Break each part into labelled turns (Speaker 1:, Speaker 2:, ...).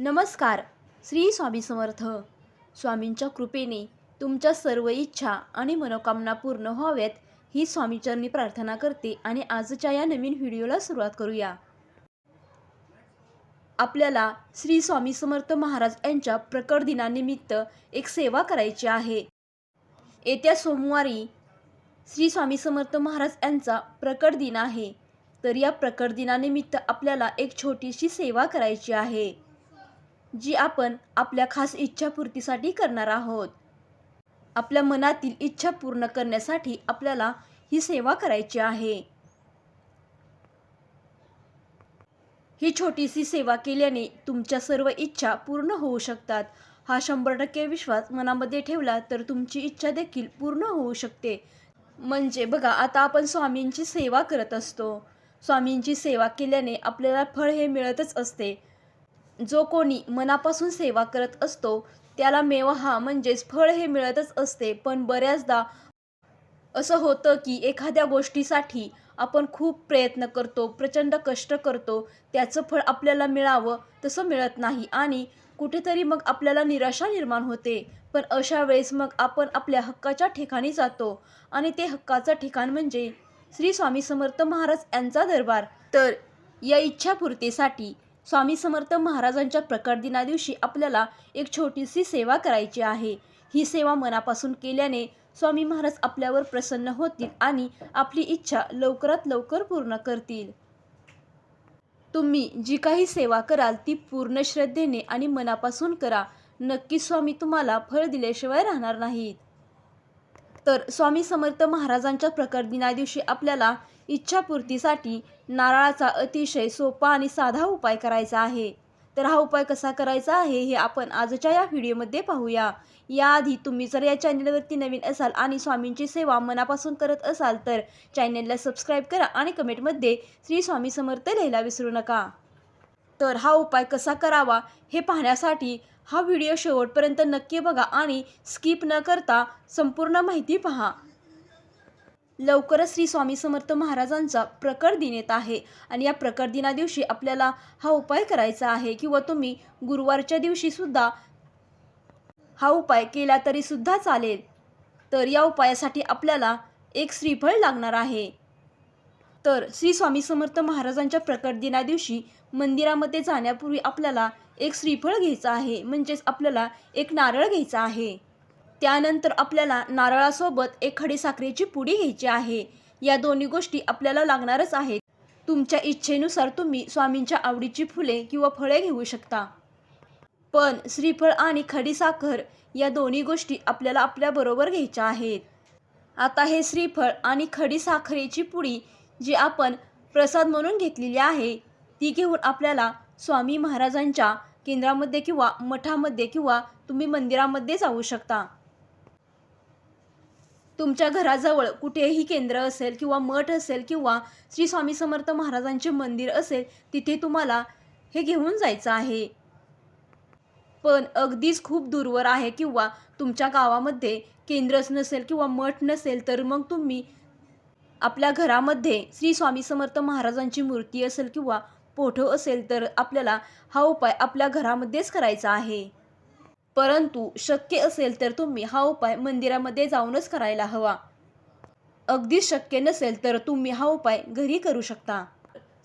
Speaker 1: नमस्कार श्री स्वामी समर्थ. स्वामींच्या कृपेने तुमच्या सर्व इच्छा आणि मनोकामना पूर्ण व्हाव्यात ही स्वामीचरणी प्रार्थना करते आणि आजच्या या नवीन व्हिडिओला सुरुवात करूया. आपल्याला श्री स्वामी समर्थ महाराज यांच्या प्रकट दिनानिमित्त एक सेवा करायची आहे. येत्या सोमवारी श्री स्वामी समर्थ महाराज यांचा प्रकट दिन आहे. तर या प्रकट दिनानिमित्त आपल्याला एक छोटीशी सेवा करायची आहे. जी आपण आपल्या खास इच्छापूर्तीसाठी करणार आहोत. आपल्या मनातील इच्छा पूर्ण करण्यासाठी आपल्याला ही सेवा करायची आहे. ही छोटीशी सेवा केल्याने तुमच्या सर्व इच्छा पूर्ण होऊ शकतात. हा शंभर टक्के विश्वास मनामध्ये ठेवला तर तुमची इच्छा देखील पूर्ण होऊ शकते. म्हणजे बघा आता आपण स्वामींची सेवा करत असतो. स्वामींची सेवा केल्याने आपल्याला फळ हे मिळतच असते. जो कोणी मनापासून सेवा करत असतो त्याला मेवा हा म्हणजेच फळ हे मिळतच असते. पण बऱ्याचदा असं होतं की एखाद्या गोष्टीसाठी आपण खूप प्रयत्न करतो प्रचंड कष्ट करतो त्याचं फळ आपल्याला मिळावं तसं मिळत नाही आणि कुठेतरी मग आपल्याला निराशा निर्माण होते. पण अशा वेळेस मग आपण आपल्या हक्काच्या ठिकाणी जातो आणि ते हक्काचं ठिकाण म्हणजे श्री स्वामी समर्थ महाराज यांचा दरबार. तर या इच्छापूर्तीसाठी स्वामी समर्थ महाराजांच्या प्रकट दिना दिवशी आपल्याला एक छोटीशी सेवा करायची आहे. ही सेवा मनापासून केल्याने स्वामी महाराज आपल्यावर प्रसन्न होतील आणि आपली इच्छा लवकरात लवकर पूर्ण करतील. तुम्ही जी काही सेवा कराल ती पूर्ण श्रद्धेने आणि मनापासून करा. नक्की स्वामी तुम्हाला फळ दिल्याशिवाय राहणार नाहीत. तर स्वामी समर्थ महाराजांच्या प्रकार दिना दिवशी आपल्याला इच्छापूर्तीसाठी नारळाचा अतिशय सोपा आणि साधा उपाय करायचा आहे. तर हा उपाय कसा करायचा आहे हे आपण आजच्या या व्हिडिओमध्ये पाहूया. याआधी तुम्ही जर या चॅनलवरती नवीन असाल आणि स्वामींची सेवा मनापासून करत असाल तर चॅनलला सबस्क्राईब करा आणि कमेंटमध्ये श्री स्वामी समर्थ लिहायला विसरू नका. तर हा उपाय कसा करावा हे पाहण्यासाठी हा व्हिडिओ शेवटपर्यंत नक्की बघा आणि स्किप न करता संपूर्ण माहिती पहा. लवकरच श्री स्वामी समर्थ महाराजांचा प्रकट दिन येत आहे आणि या प्रकट दिना दिवशी आपल्याला हा उपाय करायचा आहे किंवा तुम्ही गुरुवारच्या दिवशी सुद्धा हा उपाय केला तरी सुद्धा चालेल. तर या उपायासाठी आपल्याला एक श्रीफळ लागणार आहे. तर श्री स्वामी समर्थ महाराजांच्या प्रकट दिना दिवशी मंदिरामध्ये जाण्यापूर्वी आपल्याला एक श्रीफळ घ्यायचं आहे म्हणजेच आपल्याला एक नारळ घ्यायचा आहे. त्यानंतर आपल्याला नारळासोबत एक खडी साखरेची पुडी घ्यायची आहे. या दोन्ही गोष्टी आपल्याला लागणारच आहेत. तुमच्या इच्छेनुसार तुम्ही स्वामींच्या आवडीची फुले किंवा फळे घेऊ शकता. पण श्रीफळ आणि खडीसाखर या दोन्ही गोष्टी आपल्याला आपल्याबरोबर घ्यायच्या आहेत. आता हे श्रीफळ आणि खडीसाखरेची पुडी जी आपण प्रसाद म्हणून घेतलेली आहे ती घेऊन आपल्याला स्वामी महाराजांच्या केंद्रामध्ये किंवा मठामध्ये किंवा तुम्ही मंदिरामध्ये जाऊ शकता. तुमच्या घराजवळ कुठेही केंद्र असेल किंवा मठ असेल किंवा श्री स्वामी समर्थ महाराजांचे मंदिर असेल तिथे तुम्हाला हे घेऊन जायचं आहे. पण अगदीच खूप दूरवर आहे किंवा तुमच्या गावामध्ये केंद्रच नसेल किंवा मठ नसेल तर मग तुम्ही आपल्या घरामध्ये श्री स्वामी समर्थ महाराजांची मूर्ती असेल किंवा पोठं असेल तर आपल्याला हा उपाय आपल्या घरामध्येच करायचा आहे. परंतु शक्य असेल तर तुम्ही हा उपाय मंदिरामध्ये जाऊनच करायला हवा. अगदी शक्य नसेल तर तुम्ही हा उपाय घरी करू शकता.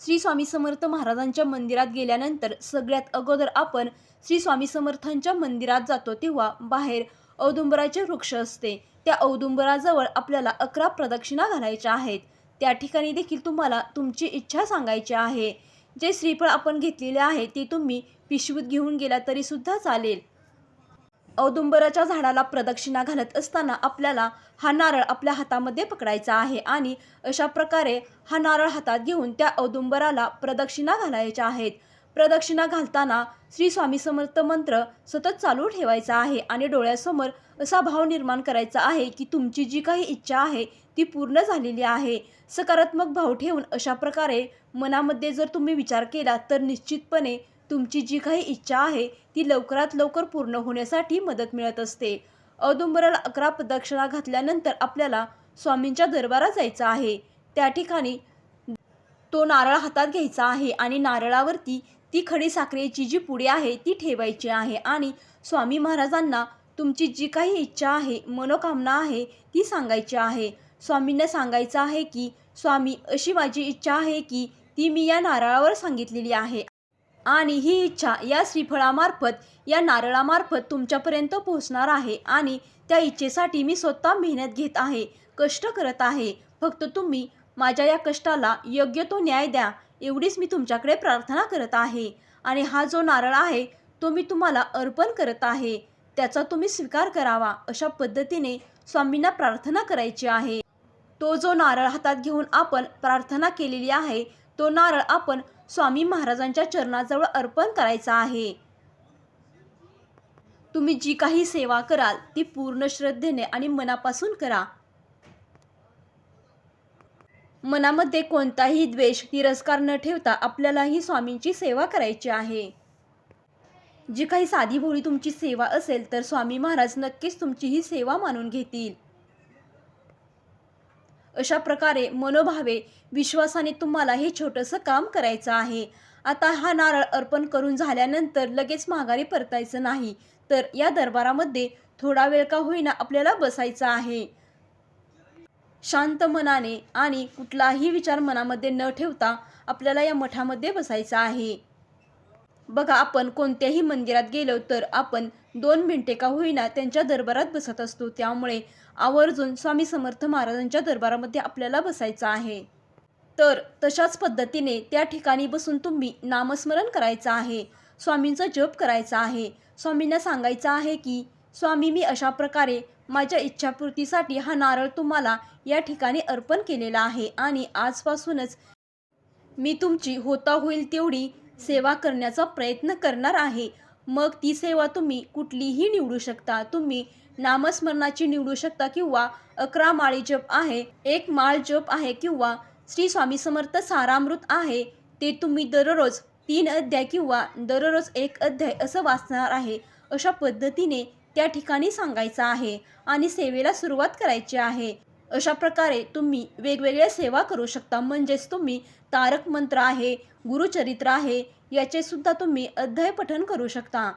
Speaker 1: श्री स्वामी समर्थ महाराजांच्या मंदिरात गेल्यानंतर सगळ्यात अगोदर आपण श्री स्वामी समर्थांच्या मंदिरात जातो तेव्हा बाहेर औदुंबराचे वृक्ष असते. त्या औदुंबराजवळ आपल्याला अकरा प्रदक्षिणा घालायच्या आहेत. त्या ठिकाणी देखील तुम्हाला तुमची इच्छा सांगायची आहे. जे श्रीफळ आपण घेतलेले आहे ते तुम्ही पिशवीत घेऊन गेला तरीसुद्धा चालेल. औदुंबराच्या झाडाला प्रदक्षिणा घालत असताना आपल्याला हा नारळ आपल्या हातामध्ये पकडायचा आहे आणि अशा प्रकारे हा नारळ हातात घेऊन त्या औदुंबराला प्रदक्षिणा घालायच्या आहेत. प्रदक्षिणा घालताना श्री स्वामी समर्थ मंत्र सतत चालू ठेवायचा आहे आणि डोळ्यासमोर असा भाव निर्माण करायचा आहे की तुमची जी काही इच्छा आहे ती पूर्ण झालेली आहे. सकारात्मक भाव ठेवून अशा प्रकारे मनामध्ये जर तुम्ही विचार केला तर निश्चितपणे तुमची जी काही इच्छा आहे ती लवकरात लवकर पूर्ण होण्यासाठी मदत मिळत असते. औदुंबराला अकरा प्रदक्षिणा घातल्यानंतर आपल्याला स्वामींच्या दरबारात जायचं आहे. त्या ठिकाणी तो नारळ हातात घ्यायचा आहे आणि नारळावरती ती खडी साखरेची जी पुडी आहे ती ठेवायची आहे आणि स्वामी महाराजांना तुमची जी काही इच्छा आहे मनोकामना आहे ती सांगायची आहे. स्वामींना सांगायचं आहे की स्वामी अशी माझी इच्छा आहे की ती मी या नारळावर सांगितलेली आहे. आणि ही इच्छा या श्रीफळामार्फत या नारळामार्फत तुमच्यापर्यंत पोहोचणार आहे आणि त्या इच्छेसाठी मी स्वतः मेहनत घेत आहे कष्ट करत आहे. फक्त तुम्ही माझ्या या कष्टाला योग्य तो न्याय द्या एवढीच मी तुमच्याकडे प्रार्थना करत आहे. आणि हा जो नारळ आहे तो मी तुम्हाला अर्पण करत आहे. त्याचा तुम्ही स्वीकार करावा अशा पद्धतीने स्वामींना प्रार्थना करायची आहे. तो जो नारळ हातात घेऊन आपण प्रार्थना केलेली आहे तो नारळ आपण स्वामी महाराजांच्या चरणाजवळ अर्पण करायचा आहे. तुम्ही जी काही सेवा कराल ती पूर्ण श्रद्धेने आणि मनापासून करा. मनामध्ये कोणताही द्वेष तिरस्कार न ठेवता आपल्यालाही स्वामींची सेवा करायची आहे. जी काही साधी भोळी तुमची सेवा असेल तर स्वामी महाराज नक्कीच तुमची ही सेवा मानून घेतील. अशा प्रकारे मनोभावे विश्वासाने तुम्हाला हे छोटंसं काम करायचं आहे. आता हा नारळ अर्पण करून झाल्यानंतर लगेच माघारी परतायचं नाही. तर या दरबारामध्ये थोडा वेळ का होईना आपल्याला बसायचं आहे. शांत मनाने आणि कुठलाही विचार मनामध्ये न ठेवता आपल्याला या मठामध्ये बसायचं आहे. बघा आपण कोणत्याही मंदिरात गेलो तर आपण दोन मिनटे का होईना त्यांच्या दरबारात बसत असतो. त्यामुळे आवर्जून स्वामी समर्थ महाराजांच्या दरबारामध्ये आपल्याला बसायचं आहे. तर तशाच पद्धतीने त्या ठिकाणी बसून तुम्ही नामस्मरण करायचं आहे. स्वामींचा जप करायचा आहे. स्वामींना सांगायचं आहे की स्वामी मी अशा प्रकारे माझ्या इच्छापूर्तीसाठी हा नारळ तुम्हाला या ठिकाणी अर्पण केलेला आहे आणि आजपासूनच मी तुमची होता होईल तेवढी सेवा करण्याचा प्रयत्न करणार आहे. मग ती सेवा तुम्ही कुठलीही निवडू शकता. तुम्ही नामस्मरणाची निवडू शकता किंवा अकरा माळी जप आहे एक माळ जप आहे किंवा श्री स्वामी समर्थ सारामृत आहे ते तुम्ही दररोज तीन अध्याय किंवा दररोज एक अध्याय असं वाचणार आहे अशा पद्धतीने त्या ठिकाणी सांगायचं आहे आणि सेवेला सुरुवात करायची आहे. अशा प्रकारे तुम्ही वेगवेगळ्या सेवा करू शकता. म्हणजेच तुम्ही तारक मंत्र आहे गुरुचरित्र आहे याचे सुद्धा तुम्ही अध्याय पठन करू शकता.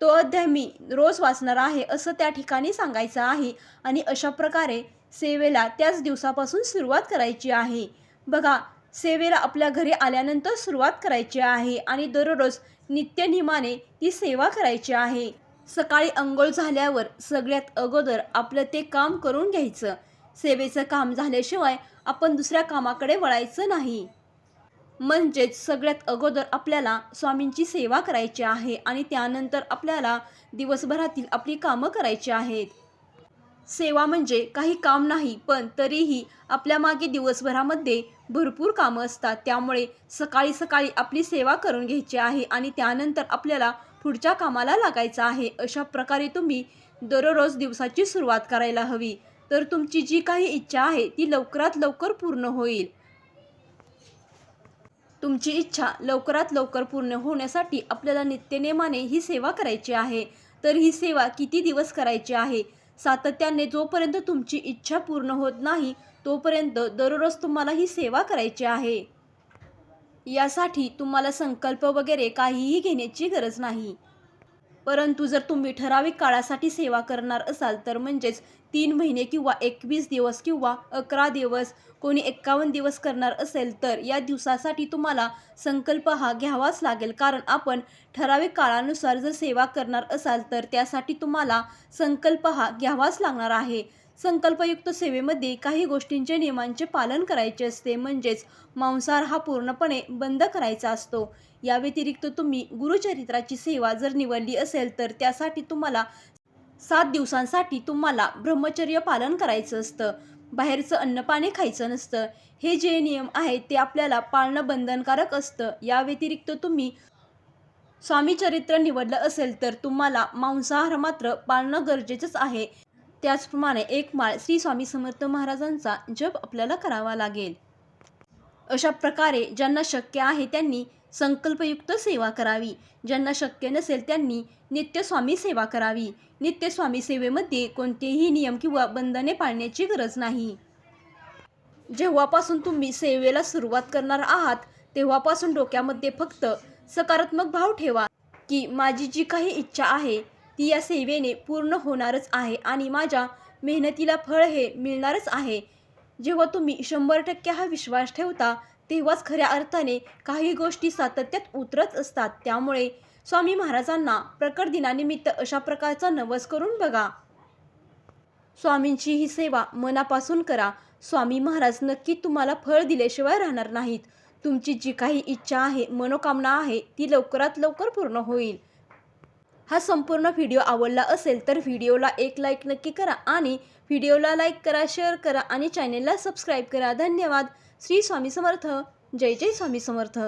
Speaker 1: तो अध्याय मी रोज वाचणार आहे असं त्या ठिकाणी सांगायचं आहे. आणि अशा प्रकारे सेवेला त्याच दिवसापासून सुरुवात करायची आहे. बघा सेवेला आपल्या घरी आल्यानंतर सुरुवात करायची आहे. आणि दररोज नित्यनियमाने ती सेवा करायची आहे. सकाळी अंघोळ झाल्यावर सगळ्यात अगोदर आपलं ते काम करून घ्यायचं. सेवेचं काम झाल्याशिवाय आपण दुसऱ्या कामाकडे वळायचं नाही. म्हणजेच सगळ्यात अगोदर आपल्याला स्वामींची सेवा करायची आहे आणि त्यानंतर आपल्याला दिवसभरातील आपली कामं करायची आहेत. सेवा म्हणजे काही काम नाही पण तरीही आपल्या मागे दिवसभरामध्ये भरपूर कामं असतात. त्यामुळे सकाळी सकाळी आपली सेवा करून घ्यायची आहे आणि त्यानंतर आपल्याला पुढच्या कामाला लागायचं आहे. अशा प्रकारे तुम्ही दररोज दिवसाची सुरुवात करायला हवी. तर तुमची जी काही इच्छा आहे ती लवकरात लवकर पूर्ण होईल. तुमची इच्छा लवकरात लवकर पूर्ण होण्यासाठी आपल्याला नित्यनेमाने ही सेवा करायची आहे. तर ही सेवा किती दिवस करायची आहे? सातत्याने जोपर्यंत तुमची इच्छा पूर्ण होत नाही तोपर्यंत दररोज तुम्हाला ही सेवा करायची आहे. यासाठी तुम्हाला संकल्प वगैरे काहीही घेण्याची गरज नाही. परंतु जर तुम्ही ठराविक काळासाठी सेवा करणार असाल तर म्हणजेच तीन महिने किंवा एकवीस दिवस किंवा अकरा दिवस कोणी एक्कावन्न दिवस करणार असेल तर या दिवसासाठी तुम्हाला संकल्प हा घ्यावाच लागेल. कारण आपण ठराविक काळानुसार जर सेवा करणार असाल तर त्यासाठी तुम्हाला संकल्प हा घ्यावाच लागणार आहे. संकल्पयुक्त सेवेमध्ये काही गोष्टींचे नियमांचे पालन करायचे असते. म्हणजेच मांसाहार हा पूर्णपणे बंद करायचा असतो. या व्यतिरिक्त तुम्ही गुरुचरित्राची सेवा जर निवडली असेल तर त्यासाठी तुम्हाला सात दिवसांसाठी तुम्हाला ब्रह्मचर्य पालन करायचं असतं. बाहेरचं अन्नपाणी खायचं नसतं. हे जे नियम आहेत ते आपल्याला पाळणं बंधनकारक असतं. या व्यतिरिक्त तुम्ही स्वामी चरित्र निवडलं असेल तर तुम्हाला मांसाहार मात्र पाळणं गरजेचंच आहे. त्याचप्रमाणे एक माळ श्री स्वामी समर्थ महाराजांचा जप आपल्याला करावा लागेल. अशा प्रकारे ज्यांना शक्य आहे त्यांनी संकल्पयुक्त सेवा करावी. ज्यांना शक्य नसेल त्यांनी नित्यस्वामी सेवा करावी. नित्यस्वामी सेवेमध्ये कोणतेही नियम किंवा बंधने पाळण्याची गरज नाही. जेव्हापासून तुम्ही सेवेला सुरुवात करणार आहात तेव्हापासून डोक्यामध्ये फक्त सकारात्मक भाव ठेवा की माझी जी काही इच्छा आहे ती या सेवेने पूर्ण होणारच आहे आणि माझ्या मेहनतीला फळ हे मिळणारच आहे. जेव्हा तुम्ही शंभर टक्के हा विश्वास ठेवता तेव्हाच खऱ्या अर्थाने काही गोष्टी सातत्यात उतरत असतात. त्यामुळे स्वामी महाराजांना प्रकट दिनानिमित्त अशा प्रकारचा नवस करून बघा. स्वामींची ही सेवा मनापासून करा. स्वामी महाराज नक्की तुम्हाला फळ दिल्याशिवाय राहणार नाहीत. तुमची जी काही इच्छा आहे मनोकामना आहे ती लवकरात लवकर पूर्ण होईल. हा संपूर्ण व्हिडिओ आवडला असेल तर व्हिडिओला एक लाईक नक्की करा आणि व्हिडिओला लाईक करा शेअर करा आणि चॅनेलला सबस्क्राईब करा. धन्यवाद. श्री स्वामी समर्थ. जय जय स्वामी समर्थ.